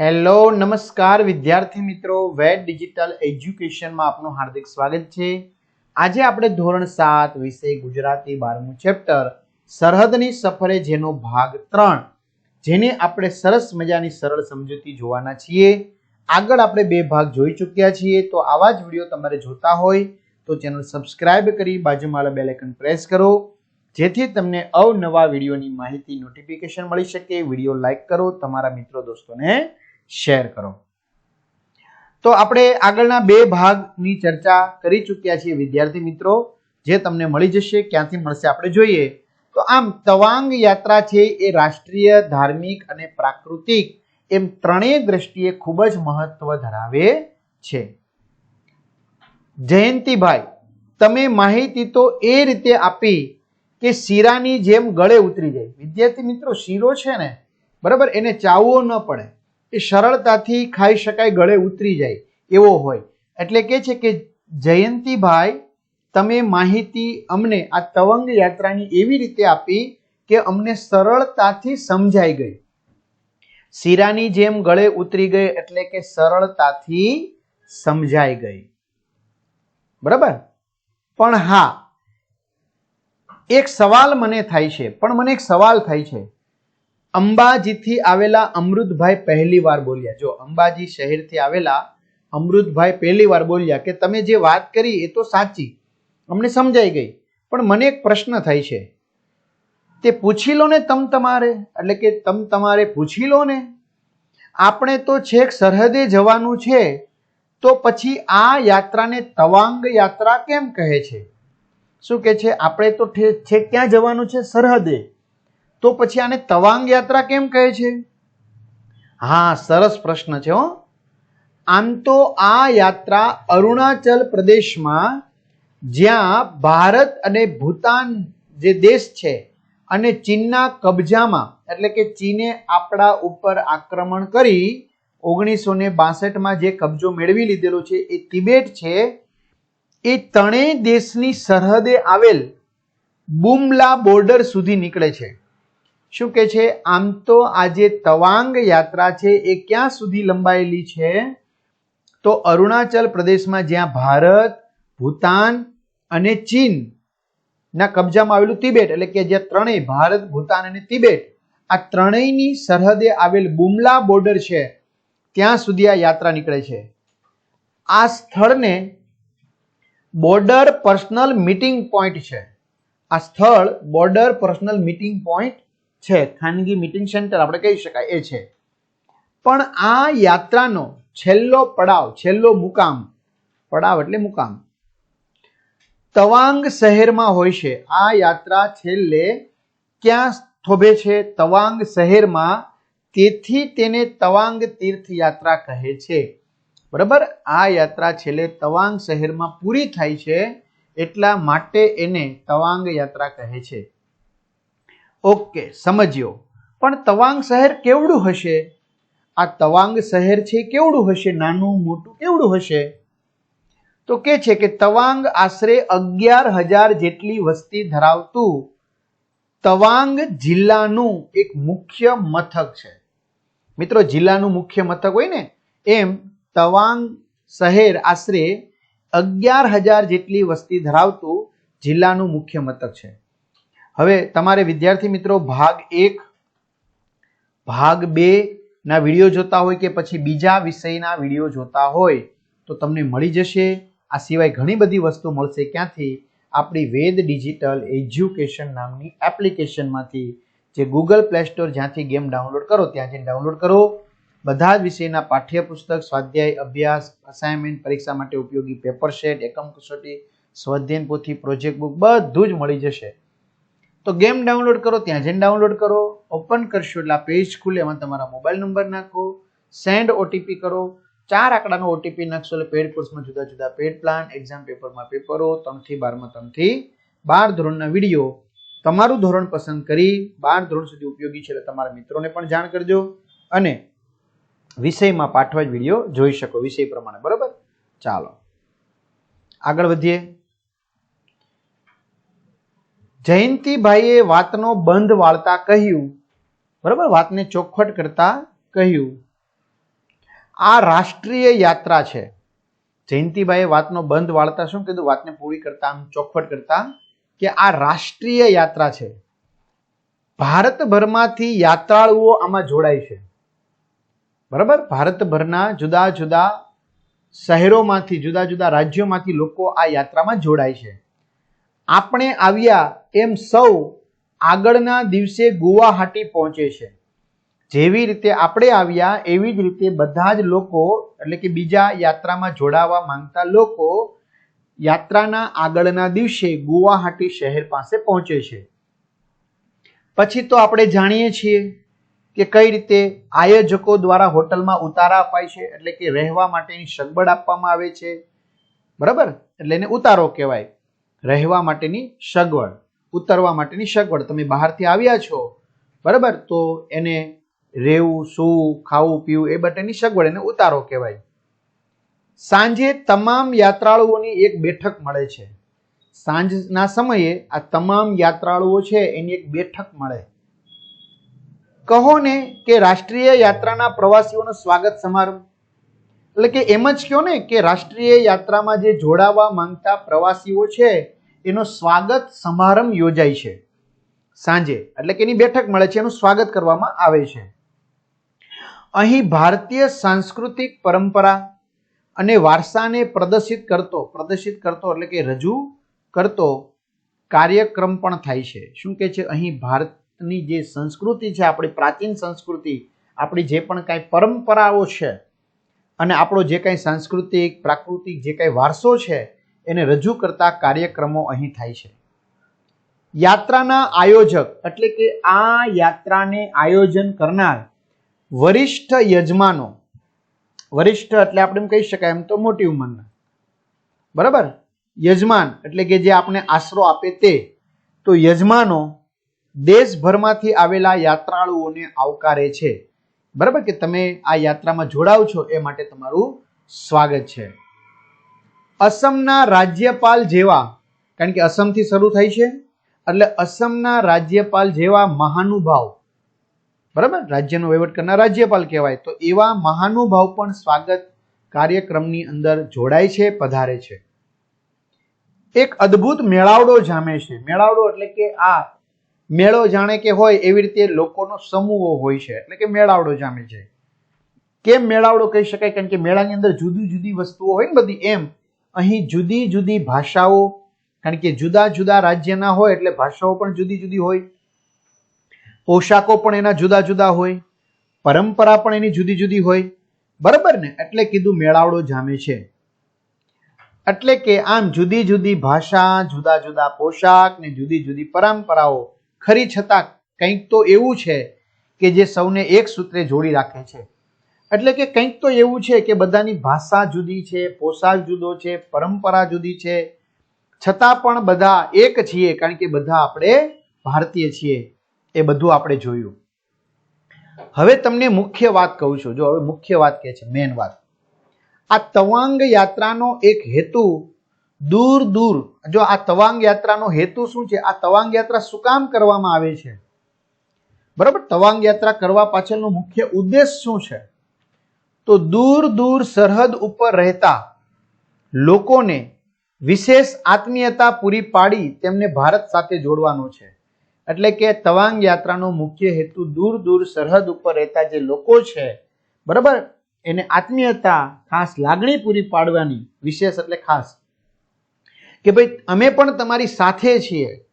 Hello, નમસ્કાર વિદ્યાર્થી મિત્રો. વેટ ડિજિટલ એજ્યુકેશનમાં આપનું હાર્દિક સ્વાગત છે. આજે આપણે ધોરણ સાત વિષય ગુજરાતી બારમું ચેપ્ટર, સરહદની સફરે જેનો ભાગ ત્રણ, જેને આપણે સરસ મજાની સરળ સમજૂતી જોવાના છીએ. આગળ આપણે બે ભાગ જોઈ ચૂક્યા છીએ. તો આવા જ વીડિયો તમારે જોતા હોય તો ચેનલ સબસ્ક્રાઇબ કરી બાજુમાં બેલ આઇકન પ્રેસ કરો. જેથી તમને અવનવા વિડીયોની માહિતી નોટિફિકેશન મળી શકે. વીડિયો લાઇક કરો. તમારા મિત્રો, દોસ્તોને શેર કરો. તો આપણે આગળના બે ભાગની ચર્ચા કરી ચૂક્યા છીએ, વિદ્યાર્થી મિત્રો. જે તમને મળી જશે, ક્યાંથી મળશે આપણે જોઈએ. તો આમ, તવાંગ યાત્રા છે એ રાષ્ટ્રીય, ધાર્મિક અને પ્રાકૃતિક એમ ત્રણેય દ્રષ્ટિએ ખૂબ જ મહત્વ ધરાવે છે. જયંતિભાઈ, તમે માહિતી તો એ રીતે આપી કે શીરાની જેમ ગળે ઉતરી જાય. વિદ્યાર્થી મિત્રો, શીરો છે ને, બરાબર, એને ચાવવો ન પડે. એ સરળતાથી ખાઈ શકાય, ગળે ઉતરી જાય, એવો હોય. એટલે કે છે કે જયંતિભાઈ, તમે માહિતી અમને આ તવંગ યાત્રાની એવી રીતે આપી કે અમને સરળતાથી સમજાઈ ગઈ. શીરાની જેમ ગળે ઉતરી ગઈ એટલે કે સરળતાથી સમજાઈ ગઈ. બરાબર? પણ હા, એક સવાલ મને થાય છે, પણ મને એક સવાલ થાય છે. અંબાજીથી આવેલા અમૃતભાઈ પહેલી વાર બોલ્યા. જો અંબાજી શહેરથી આવેલા અમૃતભાઈ પહેલી વાર બોલ્યા કે તમે જે વાત કરી એ તો સાચી. અમને સમજાઈ ગઈ. પણ મને એક પ્રશ્ન થાય છે. તે પૂછી લો ને તમ તમારે. એટલે કે તમ તમારે પૂછી લો ને. આપણે તો છેક સરહદે જવાનું છે, તો પછી આ યાત્રાને તવાંગ યાત્રા કેમ કહે છે? શું કે છે? આપણે તો છેક ક્યાં જવાનું છે? સરહદે. તો પછી આને તવાંગ યાત્રા કેમ કહે છે? હા, સરસ પ્રશ્ન છે, હો. આમ તો આ યાત્રા અરુણાચલ પ્રદેશમાં જ્યાં ભારત અને ભૂતાન જે દેશ છે અને ચીનના કબજામાં, એટલે કે ચીને આપણા ઉપર આક્રમણ કરી ઓગણીસો ને બાસઠમાં જે કબજો મેળવી લીધેલો છે એ તિબેટ છે, એ ત્રણેય દેશની સરહદે આવેલ બુમલા બોર્ડર સુધી નીકળે છે. શું કે છે? આમ તો આજે તવાંગ યાત્રા છે, એ ક્યાં સુધી લંબાયેલી છે? તો અરુણાચલ પ્રદેશમાં જ્યાં ભારત, ભૂતાન અને ચીન ના કબજામાં આવેલું તિબેટ, એટલે કે જે ત્રણેય ભારત, ભૂતાન અને તિબેટ, આ ત્રણેયની સરહદે આવેલ બુમલા બોર્ડર છે, ત્યાં સુધી આ યાત્રા નીકળે છે. આ સ્થળને બોર્ડર પર્સનલ મીટિંગ પોઈન્ટ છે. આ સ્થળ બોર્ડર પર્સનલ મીટિંગ પોઈન્ટ છે, ખાનગી મીટિંગ સેન્ટર આપણે કહી શકાય, એ છે. પણ આ યાત્રાનો છેલ્લો પડાવ, છેલ્લો મુકામ, પડાવ એટલે મુકામ, તવાંગ શહેરમાં હોય છે. આ યાત્રા છેલ્લે ક્યાં થોભે છે? તવાંગ શહેરમાં તેથી તેને તવાંગ તીર્થ યાત્રા કહે છે. બરાબર? આ યાત્રા છેલ્લે તવાંગ શહેરમાં પૂરી થાય છે, એટલા માટે એને તવાંગ યાત્રા કહે છે. ઓકે, સમજ્યો. પણ તવાંગ શહેર કેવડું હશે? આ તવાંગ શહેર છે કેવડું હશે? નાનું, મોટું કેવડું હશે? તો કે છે કે તવાંગ આશરે અગિયાર હજાર જેટલી વસ્તી ધરાવતું તવાંગ જિલ્લાનું એક મુખ્ય મથક છે. મિત્રો, જિલ્લાનું મુખ્ય મથક હોય ને, એમ તવાંગ શહેર આશરે અગિયાર હજાર જેટલી વસ્તી ધરાવતું જિલ્લાનું મુખ્ય મથક છે. હવે તમારે વિદ્યાર્થી મિત્રો ભાગ એક, ભાગ બે ના વીડિયો જોતા હોય કે પછી બીજા વિષયના વીડિયો જોતા હોય તો તમને મળી જશે. આ સિવાય ઘણી બધી વસ્તુ મળશે ક્યાંથી? આપણી વેદ ડિજિટલ એજ્યુકેશન નામની એપ્લિકેશનમાંથી, જે ગૂગલ પ્લે સ્ટોર જ્યાંથી ગેમ ડાઉનલોડ કરો ત્યાં જઈને ડાઉનલોડ કરો. બધા જ વિષયના પાઠ્યપુસ્તક, સ્વાધ્યાય, અભ્યાસ અસાઇનમેન્ટ પરીક્ષા માટે ઉપયોગી પેપર સેટ એકમ કસોટી, સ્વાધ્યાયન પોથી પ્રોજેક્ટ બુક બધું જ મળી જશે. તો ગેમ ડાઉનલોડ કરો, ત્યાં જઈને ડાઉનલોડ કરો, ઓપન કરશો એટલે આ પેજ ખુલે, એમાં તમારા મોબાઈલ નંબર નાખો, સેન્ડ ઓટીપી કરો, ચાર આંકડાનો ઓટીપી નાખશો એટલે પેડ કોર્સમાં જુદા જુદા પેડ પ્લાન એક્ઝામ પેપરમાં પેપરો ત્રણથી બારમાં ત્રણથી બાર ધોરણના વીડિયો તમારું ધોરણ પસંદ કરી બાર ધોરણ સુધી ઉપયોગી છે એટલે તમારા મિત્રોને પણ જાણ કરજો અને વિષયમાં પાઠવા જ વીડિયો જોઈ શકો, વિષય પ્રમાણે, બરાબર? ચાલો. આગળ વધીએ. જયંતિભાઈએ વાતનો બંધ વાળતા કહ્યું. બરાબર? વાતને ચોખવટ કરતા કહ્યું. આ રાષ્ટ્રીય યાત્રા છે. જયંતિભાઈએ વાતનો બંધ વાળતા શું કીધું? વાતને પૂરી કરતા આમ ચોખવટ કરતા કે આ રાષ્ટ્રીય યાત્રા છે. ભારતભરમાંથી યાત્રાળુઓ આમાં જોડાય છે. બરાબર? ભારતભરના જુદા જુદા શહેરોમાંથી, જુદા જુદા રાજ્યોમાંથી લોકો આ યાત્રામાં જોડાય છે. આપણે આવ્યા એમ સૌ આગળના દિવસે ગુવાહાટી પહોંચે છે. જેવી રીતે આપણે આવ્યા, એવી જ રીતે બધા જ લોકો, એટલે કે બીજા યાત્રામાં જોડાવા માંગતા લોકો, યાત્રાના આગળના દિવસે ગુવાહાટી શહેર પાસે પહોંચે છે. પછી તો આપણે જાણીએ છીએ કે કઈ રીતે આયોજકો દ્વારા હોટલમાં ઉતારા અપાય છે, એટલે કે રહેવા માટેની સગવડ આપવામાં આવે છે. બરાબર? એટલે એને ઉતારો કહેવાય. રહેવા માટેની સગવડ, ઉતરવા માટેની સગવડ. તમે બહારથી આવ્યા છો, બરાબર? તો એને રહેવું, સૂવું, ખાવું, પીવું એ માટેની સગવડ એને ઉતારો કહેવાય. સાંજે તમામ યાત્રાળુઓની એક બેઠક મળે છે. સાંજના સમયે આ તમામ યાત્રાળુઓ છે, એની એક બેઠક મળે. કહો ને કે રાષ્ટ્રીય યાત્રાના પ્રવાસીઓનો સ્વાગત સમારંભ. એટલે કે એમ જ કહો ને કે રાષ્ટ્રીય યાત્રામાં જે જોડાવા માંગતા પ્રવાસીઓ છે એનો સ્વાગત સમારંભ યોજાય છે. સાંજે, એટલે કે એની બેઠક મળે છે, એનું સ્વાગત કરવામાં આવે છે. અહીં ભારતીય સાંસ્કૃતિક પરંપરા અને વારસાને પ્રદર્શિત કરતો પ્રદર્શિત કરતો, એટલે કે રજૂ કરતો કાર્યક્રમ પણ થાય છે. શું કે છે? અહીં ભારતની જે સંસ્કૃતિ છે, આપણી પ્રાચીન સંસ્કૃતિ, આપણી જે પણ કાંઈ પરંપરાઓ છે, અને આપણો જે કાંઈ સાંસ્કૃતિક, પ્રાકૃતિક જે કાંઈ વારસો છે એને રજૂ કરતા કાર્યક્રમો અહીં થાય છે. યાત્રાના આયોજક એટલે કે આ યાત્રાને આયોજન કરનાર વરિષ્ઠ યજમાનો, વરિષ્ઠ એટલે આપણે એમ કહી શકાય એમ તો મોટી ઉંમરના, બરાબર? યજમાન એટલે કે જે આપણે આશરો આપે તે, તો યજમાનો દેશભરમાંથી આવેલા યાત્રાળુઓને આવકારે છે. બરાબર? કે તમે આ યાત્રામાં જોડાવ છો એ માટે તમારું સ્વાગત છે. અસમના રાજ્યપાલ જેવા, કારણ કે અસમથી શરૂ થાય છે, એટલે અસમના રાજ્યપાલ જેવા મહાનુભાવ. બરાબર? રાજ્યનો વહીવટ કરનાર રાજ્યપાલ કહેવાય. તો એવા મહાનુભાવ પણ સ્વાગત કાર્યક્રમની અંદર જોડાય છે, પધારે છે. એક અદ્ભુત મેળાવડો જામે છે. મેળાવડો એટલે કે આ મેળો જાણે કે હોય એવી રીતે લોકોનો સમૂહો હોય છે. એટલે કે મેળાવડો જામે છે. કેમ મેળાવડો કહી શકાય? કારણ કે મેળાની અંદર જુદી જુદી વસ્તુઓ હોય ને બધી. એમ અહીં જુદી જુદી ભાષાઓ, કારણ કે જુદા જુદા રાજ્યના હોય એટલે ભાષાઓ પણ જુદી જુદી હોય. પોશાકો પણ એના જુદા જુદા હોય. પરંપરા પણ એની જુદી જુદી હોય. બરાબર ને? એટલે કીધું મેળાવડો જામે છે. એટલે કે આમ જુદી જુદી ભાષા, જુદા જુદા પોશાક ને જુદી જુદી પરંપરાઓ. ખરી છતાં કંઈક તો એવું છે કે જે સૌને એક સૂત્રે જોડી રાખે છે. એટલે કે કંઈક તો એવું છે કે બધાની ભાષા જુદી છે, પોશાક જુદો છે, પરંપરા જુદી છે. છતાં પણ બધા એક છીએ કારણ કે બધા આપણે ભારતીય છીએ. એ બધું આપણે જોયું. હવે તમને મુખ્ય વાત કહું છું. જો હવે મુખ્ય વાત કે છે મેન વાત. આ તવાંગ યાત્રાનો એક હેતુ દૂર દૂર, જો આ તવાંગ યાત્રાનો હેતુ શું છે? આ તવાંગ યાત્રા શું કામ કરવામાં આવે છે? બરાબર? તવાંગ યાત્રા કરવા પાછળનો મુખ્ય ઉદ્દેશ શું છે? તો દૂર દૂર સરહદ ઉપર રહેતા લોકોને વિશેષ આત્મીયતા પૂરી પાડી તેમને ભારત સાથે જોડવાનો છે. એટલે કે તવાંગ યાત્રાનો મુખ્ય હેતુ દૂર દૂર સરહદ ઉપર રહેતા જે લોકો છે, બરાબર? એને આત્મીયતા, ખાસ લાગણી પૂરી પાડવાની વિશેષ એટલે ખાસ. કે ભાઈ, અમે પણ તમારી સાથે છીએ,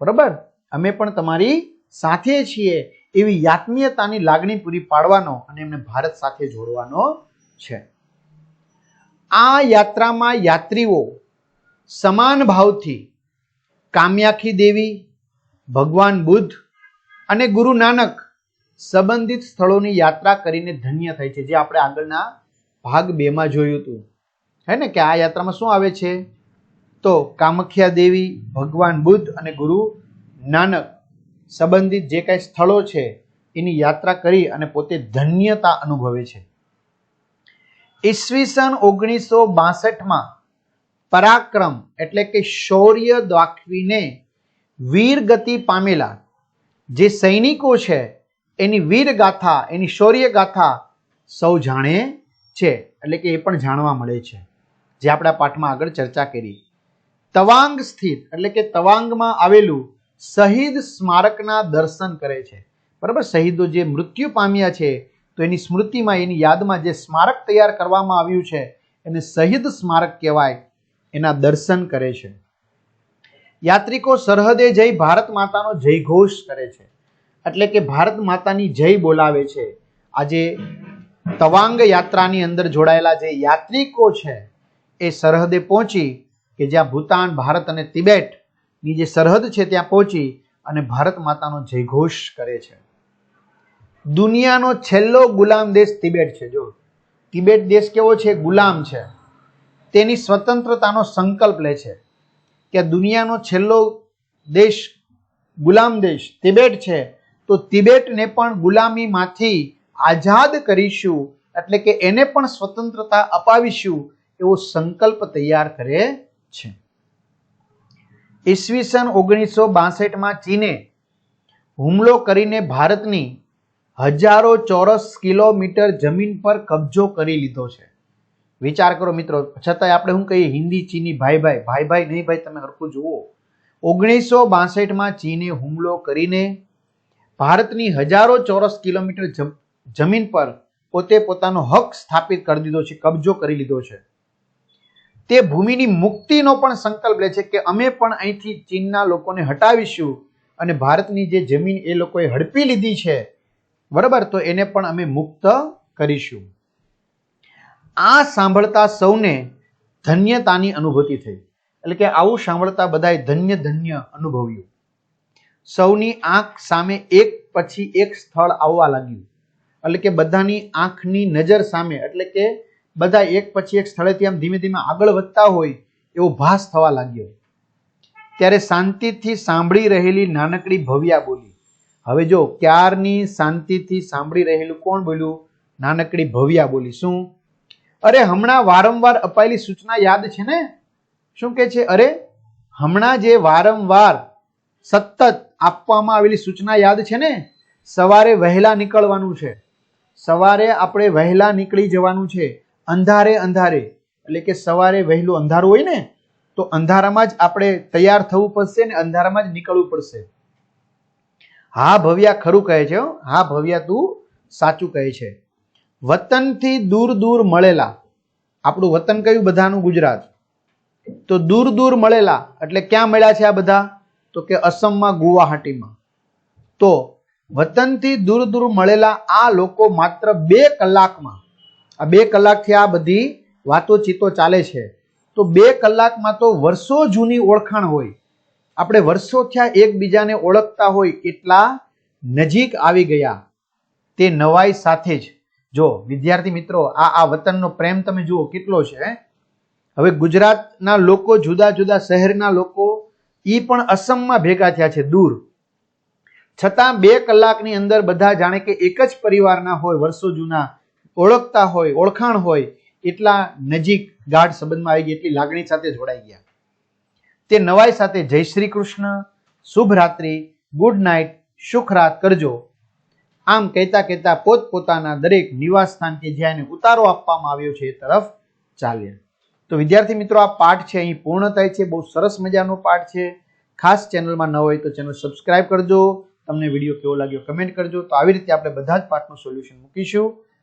બરાબર? અમે પણ તમારી સાથે છીએ. એવી આત્મીયતાની લાગણી પૂરી પાડવાનો અને એમને ભારત સાથે જોડવાનો છે. આ યાત્રામાં યાત્રીઓ સમાન ભાવથી કામ્યાખી દેવી, ભગવાન બુદ્ધ અને ગુરુ નાનક સંબંધિત સ્થળોની યાત્રા કરીને ધન્ય થાય છે. જે આપણે આગળના ભાગ બેમાં જોયું હતું. હે ને? કે આ યાત્રામાં શું આવે છે? તો કામખ્યા દેવી, ભગવાન બુદ્ધ અને ગુરુ નાનક. સંબંધિત જે કાંઈ સ્થળો છે, એની યાત્રા કરી અને પોતે ધન્યતા અનુભવે છે. ઈસવીસન ઓગણીસો બાસઠમાં પરાક્રમ એટલે કે શૌર્ય દાખવીને વીર ગતિ પામેલા જે સૈનિકો છે, એની વીર ગાથા એની શૌર્ય ગાથા સૌ જાણે છે, એટલે કે એ પણ જાણવા મળે છે, જે આપણા પાઠમાં આગળ ચર્ચા કરી. તવાંગ સ્થિત, એટલે કે તવાંગમાં આવેલું શહીદ સ્મારકના દર્શન કરે છે. બરાબર? શહીદો જે મૃત્યુ પામ્યા છે, તો એની સ્મૃતિમાં, એની યાદમાં જે સ્મારક તૈયાર કરવામાં આવ્યું છે, એને શહીદ સ્મારક કહેવાય, એના દર્શન કરે છે. યાત્રિકો સરહદે જઈ ભારત માતાનો જયઘોષ કરે છે. એટલે કે ભારત માતાની જય બોલાવે છે. આજે તવાંગ યાત્રાની અંદર જોડાયેલા જે યાત્રિકો છે, એ સરહદે પહોંચી કે જ્યાં ભૂતાન, ભારત અને તિબેટની જે સરહદ છે ત્યાં પહોંચી અને ભારત માતાનો જયઘોષ કરે છે. દુનિયાનો છેલ્લો ગુલામ દેશ તિબેટ છે. જો તિબેટ દેશ કેવો છે? ગુલામ છે. તેની સ્વતંત્રતાનો સંકલ્પ લે છે કે દુનિયાનો છેલ્લો દેશ, ગુલામ દેશ તિબેટ છે. તો તિબેટને પણ ગુલામીમાંથી આઝાદ કરીશું, એટલે કે એને પણ સ્વતંત્રતા અપાવીશું એવો સંકલ્પ તૈયાર કરે છે. ઈસવીસન ઓગણીસો બાસઠમાં ચીને હુમલો કરીને ભારતની હજારો ચોરસ કિલોમીટર જમીન પર કબજો કરી લીધો છે. વિચાર કરો મિત્રો, છતાંય આપણે શું કહીએ? હિન્દી, ચીની, ભાઈ ભાઈ ભાઈ ભાઈ નહીં ભાઈ, તમે હરખું જુઓ. ઓગણીસો બાસઠમાં ચીને હુમલો કરીને ભારતની હજારો ચોરસ કિલોમીટર જમ- જમીન પર પોતે પોતાનો હક સ્થાપિત કરી દીધો છે, કબજો કરી લીધો છે. તે ભૂમિની મુક્તિનો પણ સંકલ્પ લે છે કે અમે પણ અહીંથી ચીનના લોકોને હટાવીશું અને ભારતની જે જમીન એ લોકોએ હડપી લીધી છે, બરાબર? તો એને પણ અમે મુક્ત કરીશું. આ સાંભળતા સૌને ધન્યતાની અનુભૂતિ થઈ. એટલે કે આવું સાંભળતા બધાએ ધન્ય ધન્ય અનુભવ્યું. સૌની આંખ સામે એક પછી એક સ્થળ આવવા લાગ્યું. એટલે કે બધાની આંખની નજર સામે. એટલે કે બધા એક પછી એક સ્થળેથી આમ ધીમે ધીમે આગળ વધતા હોય એવો ભાસ થવા લાગ્યો. ત્યારે શાંતિથી સાંભળી રહેલી નાનકડી ભવ્યા બોલી, હવે જો ક્યારની શાંતિથી સાંભળી રહેલું કોણ બોલ્યું? નાનકડી ભવ્યા બોલી, શું? અરે હમણાં વારંવાર અપાયેલી સૂચના યાદ છે ને? શું કે છે? અરે હમણાં જે વારંવાર સતત આપવામાં આવેલી સૂચના યાદ છે ને, સવારે વહેલા નીકળવાનું છે. સવારે આપણે વહેલા નીકળી જવાનું છે. અંધારે અંધારે. એટલે કે સવારે વહેલું અંધારું હોય ને, તો અંધારામાં જ આપણે તૈયાર થવું પડશે ને અંધારામાં જ નીકળવું પડશે. હા, ભવ્યા ખરું કહે છે હા. ભવ્યા તું સાચું કહે છે. વતનથી દૂર દૂર મળેલા. આપણું વતન કયું? બધાનું ગુજરાત. તો દૂર દૂર મળેલા. એટલે ક્યાં મળ્યા છે આ બધા? તો કે અસમમાં, ગુવાહાટીમાં. તો વતનથી દૂર દૂર મળેલા આ લોકો માત્ર બે કલાકમાં આ બે કલાકથી આ બધી વાતો ચીતો ચાલે છે. તો બે કલાકમાં તો વર્ષો જૂની ઓળખાણ હોય. આપણે વર્ષો થયા એકબીજાને ઓળખતા હોય એટલા નજીક આવી ગયા. તે નવાઈ સાથે જ. જો, વિદ્યાર્થી મિત્રો, આ આ વતનનો પ્રેમ તમે જુઓ કેટલો છે હવે ગુજરાતના લોકો, જુદા જુદા શહેરના લોકો એ પણ અસમમાં ભેગા થયા છે, દૂર. છતાં બે કલાકની અંદર બધા જાણે કે એક જ પરિવારના હોય, વર્ષો જૂના. ઓળખતા હોય, ઓળખાણ હોય, એટલા નજીક ગાઢ સંબંધમાં આવી ગયા એટલી લાગણી સાથે જોડાઈ ગયા. તે નવાઈ સાથે જય શ્રી કૃષ્ણ, શુભ રાત્રિ, ગુડ નાઇટ સુખ રાત કરજો. આમ કહેતા કહેતા પોતપોતાના દરેક નિવાસ સ્થાન કે જ્યાં એને ઉતારો આપવામાં આવ્યો છે એ તરફ ચાલ્યા. તો વિદ્યાર્થી મિત્રો, આ પાઠ છે, અહીં પૂર્ણ થાય છે, બહુ સરસ મજાનો પાઠ છે. ખાસ ચેનલમાં ન હોય તો ચેનલ સબસ્ક્રાઇબ કરજો. તમને વીડિયો કેવો લાગ્યો કમેન્ટ કરજો. તો આવી રીતે આપણે બધા જ પાઠનું સોલ્યુશન મૂકીશું.